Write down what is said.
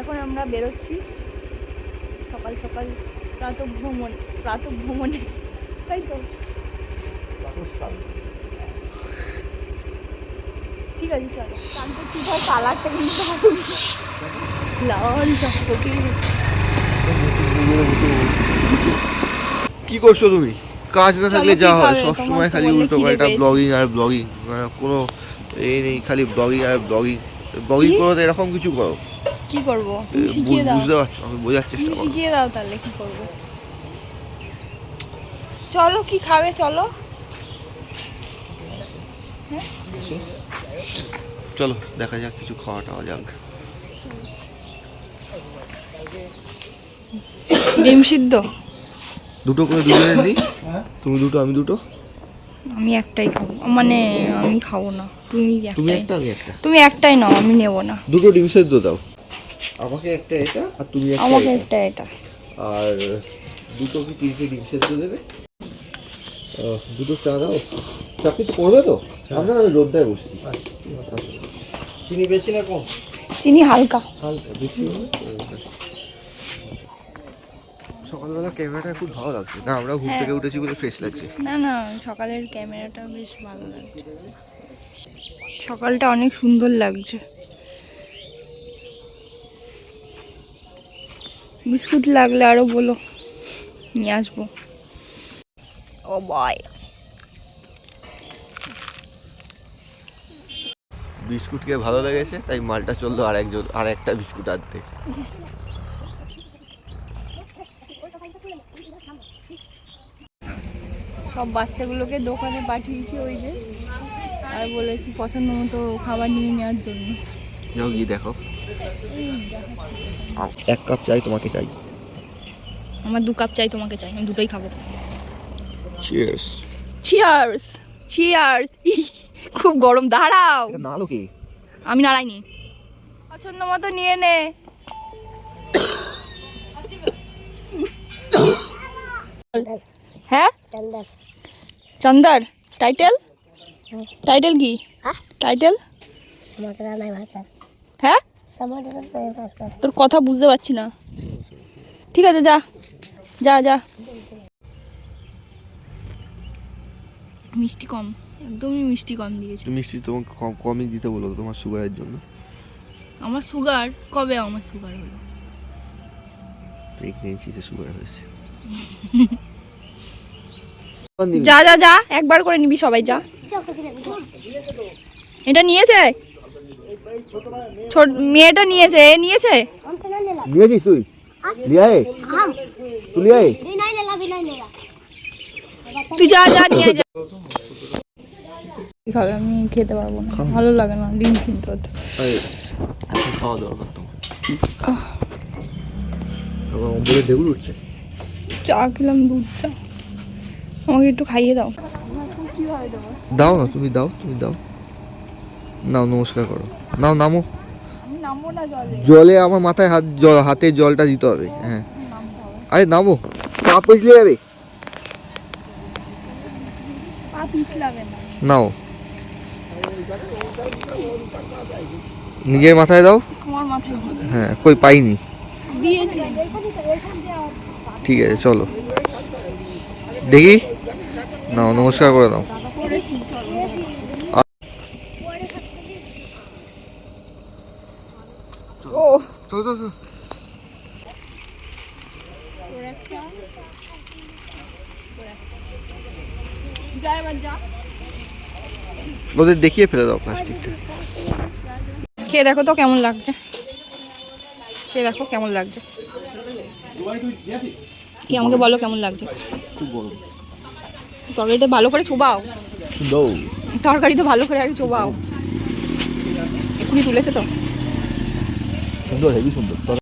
এখন আমরা বেরোচ্ছি। সকাল সকাল প্রাত ভ্রমণ প্রাত ভ্রমণে তাই তো? ঠিক আছে চলো। ঠিক হয় কালারটা কিন্তু লাল চকচকে কি করছ তুমি? কাজ না থাকলে যা হয় খাবে? সব সময় খালি উল্টো পাল্টা ব্লগিং আর ব্লগিং কোনো এই নেই খালি ব্লগিং আর ব্লগিং ব্লগিং করো তো এরকম কিছু করো। কি করব? তুমি শিখিয়ে দাও। বুঝতে পারছ আমি বোঝার চেষ্টা করো শিখিয়ে দাও তাহলে কি করব। চলো কি খাবে? চলো। চলো দেখা যাক কিছু খাওয়া টাওয়া যাক। ডিম সিদ্ধ? দুটো করে দুজনের নিই তুমি দুটো আমি দুটো? আমি একটাই খাব। মানে আমি খাব না। তুমি তুমি একটাই। একটা আমি একটা। তুমি একটাই নাও আমি নেব না। দুটো ডিম সেদ্ধ দাও। আমাকে একটা এটা আর তুমি একটা আমাকে এটা। একটা এটা। আর দুটো কি তিনটে ডিম সেদ্ধ দেবে? দুটো চা দাও। চাকরি তো করবে তো? আমরা ওই রোদ্দায় বসছি। চিনি বেশি না কম? চিনি হালকা। হালকা বেশি সকালবেলা ক্যামেরাটা খুব ভালো লাগছে। না আমরা ঘুম থেকে উঠেছি বলে ফ্রেশ লাগছে। না না সকালের ক্যামেরাটা বেশ ভালো লাগছে। সকালটা অনেক সুন্দর লাগছে। বিস্কুট লাগলে আরও বলো। নিয়ে আসব। ও বাই বিস্কুট খেয়ে ভালো লেগেছে তাই মালটা চলল আর একজন আর একটা বিস্কুট আনতে। সব বাচ্চাগুলোকে দোকানে পাঠিয়েছি ওই যে আর বলেছি পছন্দ মতো খাবার নিয়ে নেওয়ার জন্য। যাও গিয়ে দেখো। এক কাপ চাই তোমাকে চাই। আমার দু কাপ চাই তোমাকে চাই আমি দুটোই খাব। চিয়ার্স চিয়ার্স চিয়ার্স খুব গরম দাঁড়াও। নালো কি? আমি নাড়াইনি। পছন্দ মতো নিয়ে নে। হ্যাঁ? চন্দর। টাইটেল? টাইটেল কি? টাইটেল? হ্যাঁ? তোর কথা বুঝতে পারছি না। ঠিক আছে যা। যা যা। মিষ্টি কম। একদমই মিষ্টি কম দিয়েছে। মিষ্টি তোমাকে কম কমই দিতে বলো তোমার সুগারের জন্য। আমার সুগার কবে আমার সুগার হলো? প্রেগনেন্সিতে সুগার হয়েছে। যা যা যা। একবার করে নিবি সবাই যা। এটা নিয়েছে? ছোট মেয়েটা নিয়েছে এ নিয়েছে? নিয়েছিস তুই? লিয়ে তুই লিয়ে তুই যা যা নিয়ে যা। খাবে আমি খেতে পারব না। ভালো লাগে না ডিম কিনতে চা খেলাম দুধ চা। আমাকে একটু খাইয়ে দাও। দাও না তুমি দাও তুমি দাও। নাও নমস্কার করো। নাও নামো। জলে? আমার মাথায় হাত জল হাতে জলটা দিতে হবে। হ্যাঁ। আরে নামো। পা পিছলে যাবে। নাও। নিজের মাথায় দাও। হ্যাঁ কই পাইনি। ঠিক আছে চলো। দেখি। নাও নমস্কার করে নাও করেছি চলো ও চলো চলো চলো। তোর একটা যা এবার যা ওদের দেখিয়ে ফেলে দাও প্লাস্টিকটা। খেয়ে দেখো তো কেমন লাগছে। খেয়ে দেখো কেমন লাগছে। কি আমাকে বলো কেমন লাগছে। তরকারিটা ভালো করে চোবাও। দাও। তরকারি তো ভালো করে আগে চোবাও। এক্ষুনি তুলেছে তো। সুন্দর হেভি সুন্দর